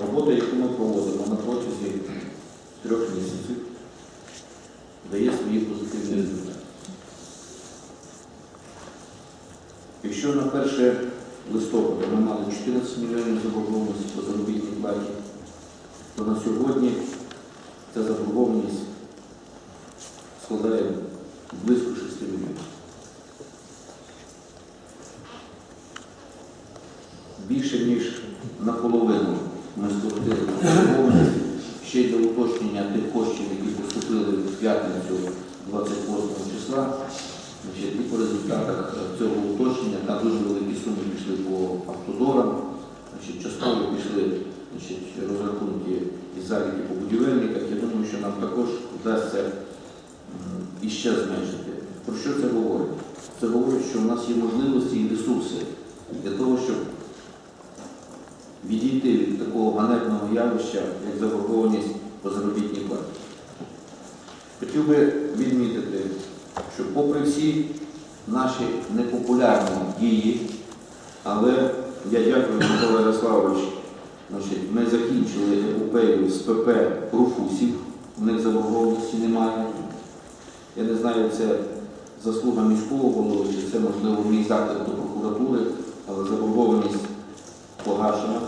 Робота, яку ми проводимо на протязі трьох місяців, дає свої позитивні результати. Якщо на 1 листопада ми мали 14 мільйонів заборгованості по заробітній платі, то на сьогодні ця заборгованість складає близько 6 мільйонів. Більше ніж наполовину ми скоротили заборгованість ще й для уточнення тих коштів, які поступили в п'ятницю 28 числа. І по результатах цього уточнення там дуже великі суми пішли по автодорам, значить, частково пішли значить, розрахунки із заліки по будівельниках. Я думаю, що нам також вдасться іще зменшити. Про що це говорить? Це говорить, що у нас є можливості і ресурси для того, щоб відійти від такого ганебного явища, як заборгованість по заробітній платі. Хотів би відмітити, що попри всі наші непопулярні дії, але я дякую, Микола Ярославович, ми закінчили епопею з ПП Руфусів, в них заборгованості немає. Я не знаю, це заслуга міського голови, чи це можливо мій заклик до прокуратури, але заборгованість погашена.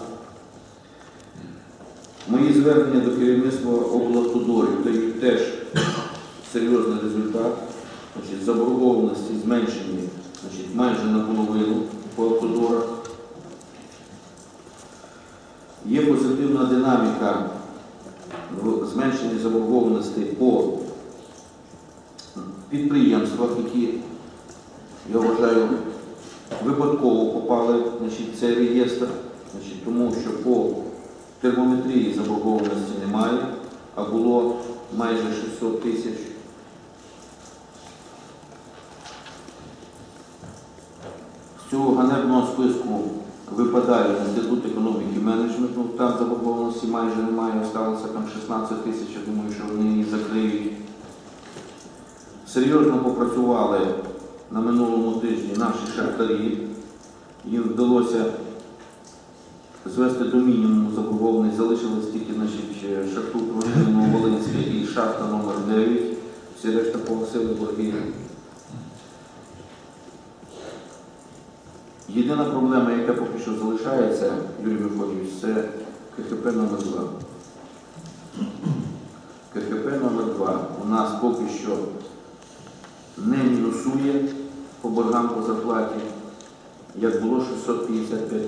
Мої звернення до керівництва облавтодорів дають теж серйозний результат. Значить, заборгованості зменшені значить, майже наполовину по автодорах. Є позитивна динаміка в зменшенні заборгованості по підприємствах, які, я вважаю, випадково попали значить, в цей реєстр, значить, тому що по термометрії заборгованості немає, а було майже 600 тисяч. З цього ганебного списку випадає Інститут економіки і менеджменту, там заборгованості майже немає, залишилося там 16 тисяч, я думаю, що вони її закриють. Серйозно попрацювали на минулому тижні наші шахтарі. Їм вдалося звести до мінімуму заборгованість, залишилось тільки значить, шахту Кровину Волинське і шахта номер 9 Всі решта погасили борги. Єдина проблема, яка поки що залишається, Юрій Миколаївич, це КХП номер 2 КХП номер 2 у нас поки що не мінусує по боргам по зарплаті. Як було 655